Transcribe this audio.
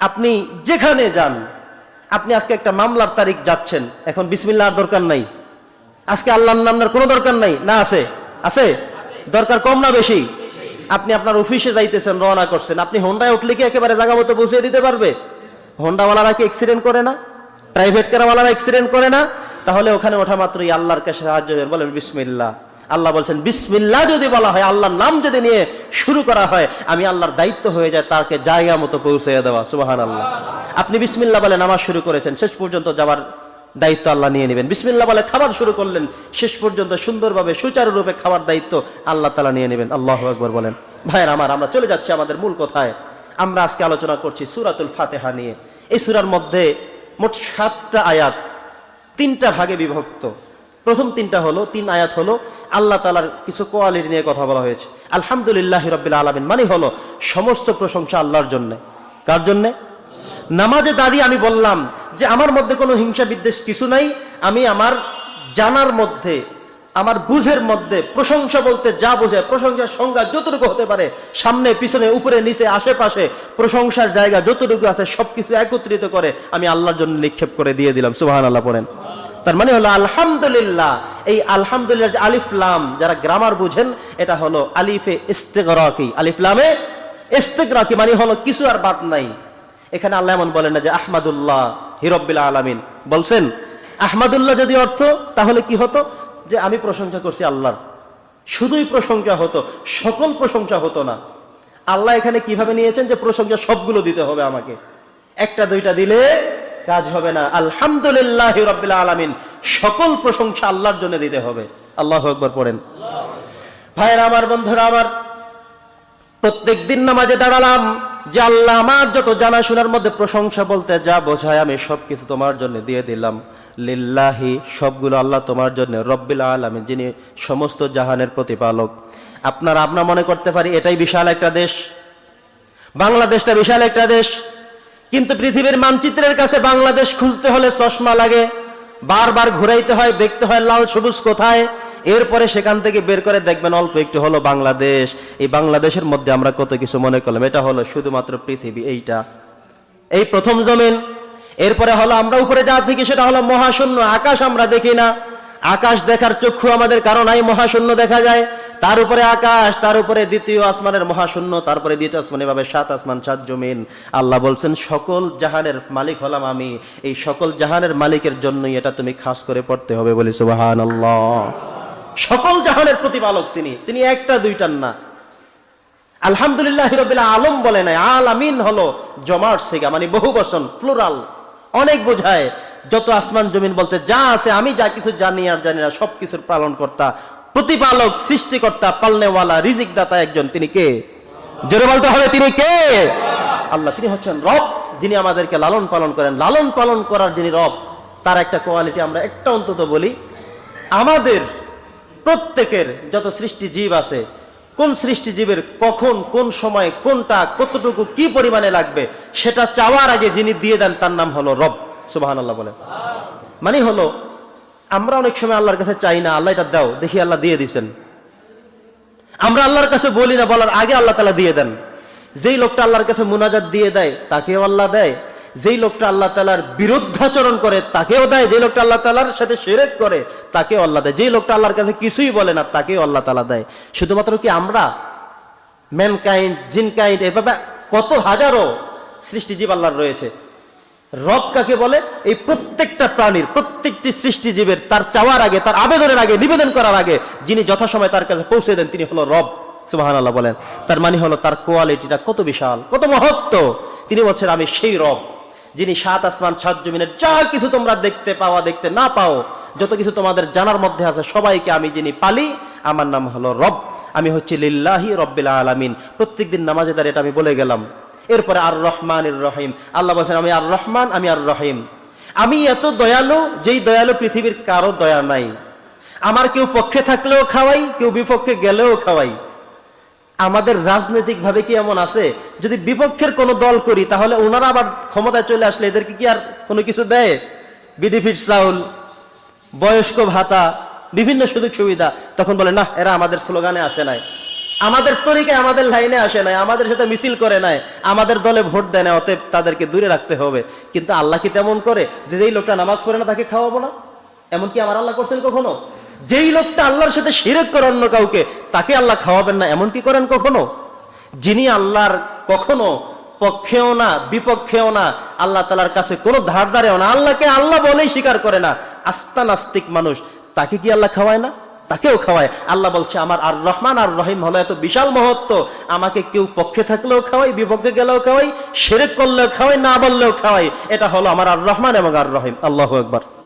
আপনি যেখানে যান, আপনি আজকে একটা মামলার তারিখ যাচ্ছেন। এখন বিসমিল্লাহর দরকার নাই। আজকে আল্লাহর নামের কোনো দরকার নাই। না, আছে। আছে? দরকার কম না বেশি? আপনি আপনার অফিসে যাইতেছেন, রওনা করছেন। আপনি হোন্ডায় উঠলে কি একেবারে জায়গা মতো পৌঁছে দিতে পারবে? হোন্ডাওয়ালারা কি অ্যাক্সিডেন্ট করে না? প্রাইভেট কারওয়ালারা অ্যাক্সিডেন্ট করে না? তাহলে ওখানে ওঠা মাত্রই আল্লাহর কাছে সাহায্য বলেন, বিসমিল্লাহ। আল্লাহ বলছেন বিসমিল্লা যদি বলা হয়, আল্লাহর নাম যদি নিয়ে শুরু করা হয়, আমি আল্লাহর দায়িত্ব হয়ে যায় তাকে জায়গা মতো পৌঁছে দেওয়া সুবাহান আল্লাহ আপনি বিসমিল্লা বলে নামাজ শুরু করেছেন, শেষ পর্যন্ত যাওয়ার দায়িত্ব আল্লাহ নিয়ে নেবেন। বিসমিল্লা বলে খাবার শুরু করলেন, শেষ পর্যন্ত সুন্দরভাবে, সুচারুরূপে খাবার দায়িত্ব আল্লাহ তালা নিয়ে নেবেন। আল্লাহ একবার বলেন। ভাইয়ের আমার, আমরা চলে যাচ্ছি আমাদের মূল কথায়। আমরা আজকে আলোচনা করছি সুরাতুল ফাতেহা নিয়ে। এই সুরার মধ্যে মোট সাতটা আয়াত, তিনটা ভাগে বিভক্ত। প্রথম তিনটা হলো, তিন আয়াত হলো, আল্লাহ তালার কিছু কোয়ালিটি নিয়ে কথা বলা হয়েছে। আলহামদুলিল্লাহ রবিল আলমিন মানে হলো সমস্ত প্রশংসা আল্লাহর জন্য। কার জন্যে? নামাজে দাঁড়িয়ে আমি বললাম যে আমার মধ্যে কোনো হিংসা বিদ্বেষ কিছু নাই, আমি আমার জানার মধ্যে, আমার বুঝের মধ্যে প্রশংসা বলতে যা বোঝায়, প্রশংসার সংজ্ঞা যতটুকু হতে পারে, সামনে, পিছনে, উপরে, নিচে, আশেপাশে, প্রশংসার জায়গা যতটুকু আছে, সবকিছু একত্রিত করে আমি আল্লাহর জন্য নিক্ষেপ করে দিয়ে দিলাম। সুবাহান আল্লাহ পড়েন। তার মানে হলো আলহামদুলিল্লাহ। এই আলহামদুলিল্লাহ আলিফলাম যারা গ্রামার বুঝেন, এটা হলো আলিফে ইস্তেগরাকি। আলিফলামে ইস্তেগরাকি মানে হলো কিছু আর বাদ নাই। এখানে আল্লাহ এমন বলেন না যে আহমাদুল্লাহ হিরব্বিল আলামিন। বলছেন, আহমাদুল্লাহ যদি অর্থ, তাহলে কি হতো? যে আমি প্রশংসা করছি আল্লাহর। শুধুই প্রশংসা হতো, সকল প্রশংসা হতো না। আল্লাহ এখানে কীভাবে নিয়েছেন যে প্রশংসা সবগুলো দিতে হবে আমাকে। একটা, দুইটা দিলে কাজ হবে না। আলহামদুলিল্লাহ রব্বিল আলামিন। সকল প্রশংসা আল্লাহর জন্য দিতে হবে। আল্লাহ একবার পড়েন। ভাইয়েরা, আমার বন্ধুরা, আমার প্রত্যেক দিন নামাজে দাঁড়ালাম যে আল্লাহ আমার যত জানাশোনার মধ্যে প্রশংসা বলতে যা বোঝায় আমি সবকিছু তোমার জন্য দিয়ে দিলাম। লিল্লাহি, সবগুলো আল্লাহ তোমার জন্য, রব্বিল আলামিন, যিনি সমস্ত জাহানের প্রতিপালক। আপনার আপনার মনে করতে পারি এটাই বিশাল একটা দেশ। বাংলাদেশটা বিশাল একটা দেশ। কিন্তু পৃথিবীর মানচিত্রের কাছে বাংলাদেশ খুঁজতে হলে চশমা লাগে, বারবার ঘুরাইতে হয়, দেখতে হয় লাল সবুজ কোথায়। এরপরে সেখান থেকে বের করে দেখবেন অল্প একটু হলো বাংলাদেশ। এই বাংলাদেশের মধ্যে আমরা কত কিছু মনে করলাম, এটা হলো শুধুমাত্র পৃথিবী, এইটা। এই প্রথম জমিন, এরপরে হলো আমরা উপরে যা দেখি সেটা হলো মহাশূন্য, আকাশ আমরা দেখি না। আকাশ দেখার চক্ষু আমাদের কারণ নাই, মহাশূন্য দেখা যায়। তার উপরে আকাশ, তার উপরে দ্বিতীয় আসমানের মহাশূন্য তারপরে দ্বিতীয় আসমান এভাবে সাত আসমান, সাত জমিন। আল্লাহ বলছেন, সকল জাহানের মালিক হলাম আমি। এই সকল জাহানের মালিকের জন্যই এটা তুমি খাস করে পড়তে হবে বলি সুবাহান আল্লাহ সকল জাহানের প্রতিপালক তিনি তিনি একটা, দুইটার না। আলহামদুলিল্লাহ রবিল আলম বলে নাই, আলামিন হলো জমাট সিগা মানে বহু বচন, প্লুরাল। অনেক বোঝায়, যত আসমান, জমিন বলতে যা আছে, আমি যা কিছু জানি আর জানি না সব কিছুর পালন কর্তা প্রতিপালক, সৃষ্টিকর্তা, পালনেওয়ালা রিজিক দাতা একজন, তিনি কে? জোরে বলতে হবে, তিনি কে? আল্লাহ, তিনি হচ্ছেন রব, যিনি আমাদেরকে লালন পালন করেন। লালন পালন করার যিনি রব, তার একটা কোয়ালিটি আমরা একটা অন্তত বলি, আমাদের প্রত্যেকের যত সৃষ্টি জীব আছে, কোন সৃষ্টি জীবের কখন, কোন সময়, কোনটা, কতটুকু, কি পরিমাণে লাগবে, সেটা চাওয়ার আগে যিনি দিয়ে দেন, তার নাম হলো রব। আল্লাহ বলে। মানে হলো আমরা অনেক সময় আল্লাহর কাছে চাই না, আল্লাহ এটা দাও, দেখি আল্লাহ দিয়ে দিচ্ছেন আমরা আল্লাহর কাছে বলি না, বলার আগে আল্লাহ তালা দিয়ে দেন। যেই লোকটা আল্লাহর কাছে মুনাজাত দিয়ে দেয়, তাকেও আল্লাহ দেয়। যেই লোকটা আল্লাহ তালার বিরুদ্ধাচরণ করে, তাকেও দেয়। যে লোকটা আল্লাহ তালার সাথে সেরেক করে, তাকেও আল্লাহ দেয়। যেই লোকটা আল্লাহর কাছে কিছুই বলে না, তাকেও আল্লাহ তালা দেয়। শুধুমাত্র কি আমরা? ম্যানকাইন্ড জিনকাইন্ড, এভাবে কত হাজারো সৃষ্টিজীব আল্লাহর রয়েছে। রব কাকে বলে? এই প্রত্যেকটা প্রাণীর, প্রত্যেকটি সৃষ্টিজীবের তার চাওয়ার আগে, তার আবেদনের আগে, নিবেদন করার আগে যিনি যথাসময় তার কাছে পৌঁছে দেন, তিনি হলো রব। আল্লাহ বলেন। তার মানে হলো তার কোয়ালিটিটা কত বিশাল, কত মহত্ব। তিনি বলছেন, আমি সেই রব, যিনি সাত আসমান, সাত জমিনের যা কিছু তোমরা দেখতে পাওয়া, দেখতে না পাও, যত কিছু তোমাদের জানার মধ্যে আছে, সবাইকে আমি যিনি পালি, আমার নাম হলো রব। আমি হচ্ছি লিল্লাহি রব্বিল আলামিন। প্রত্যেকদিন নামাজে দাঁড়িয়ে এটা আমি বলে গেলাম। এরপরে আর রহমান রহিম। আল্লাহ বলছেন, আমি আর রহমান আমি আর রহিম আমি এত দয়ালু, যেই দয়ালু পৃথিবীর কারও দয়া নাই। আমার কেউ পক্ষে থাকলেও খাওয়াই, কেউ বিপক্ষে গেলেও খাওয়াই। আমাদের রাজনৈতিক ভাবে কি এমন আছে? যদি বিপক্ষের কোনো দল করি, তাহলে ওনারা আবার ক্ষমতায় চলে আসলে এদেরকে কি আর কোনো কিছু দেয়? বিডিফিট চাউল বয়স্ক ভাতা, বিভিন্ন সুযোগ সুবিধা তখন বলে, না, এরা আমাদের স্লোগানে আসে নাই। আমাদের তরিকে আমাদের লাইনে আসে নাই, আমাদের সাথে মিছিল করে নাই, আমাদের দলে ভোট দেয় না অতএব তাদেরকে দূরে রাখতে হবে। কিন্তু আল্লাহ কি তেমন করে যে যেই লোকটা নামাজ পড়ে না তাকে খাওয়াবো না? এমনকি আমার আল্লাহ করছেন কখনো? যেই লোকটা আল্লাহর সাথে শিরেক করে অন্য কাউকে, তাকে আল্লাহ খাওয়াবেন না এমন কি করেন কখনো? যিনি আল্লাহর কখনো পক্ষেও না, বিপক্ষেও না, আল্লাহ তালার কাছে কোনো ধার ধারেও না, আল্লাহকে আল্লাহ বলেই স্বীকার করে না আস্তা নাস্তিক মানুষ, তাকে কি আল্লাহ খাওয়ায় না? তাকেও খাওয়ায়। আল্লাহ বলছে, আমার আর রহমান আর রহিম হলো এত বিশাল মহত্ব। আমাকে কেউ পক্ষে থাকলেও খাওয়াই বিপক্ষে গেলেও খাওয়াই সেরে করলেও খাওয়াই না বললেও খাওয়াই এটা হলো আমার আর রহমান এবং আর রহিম। আল্লাহ একবার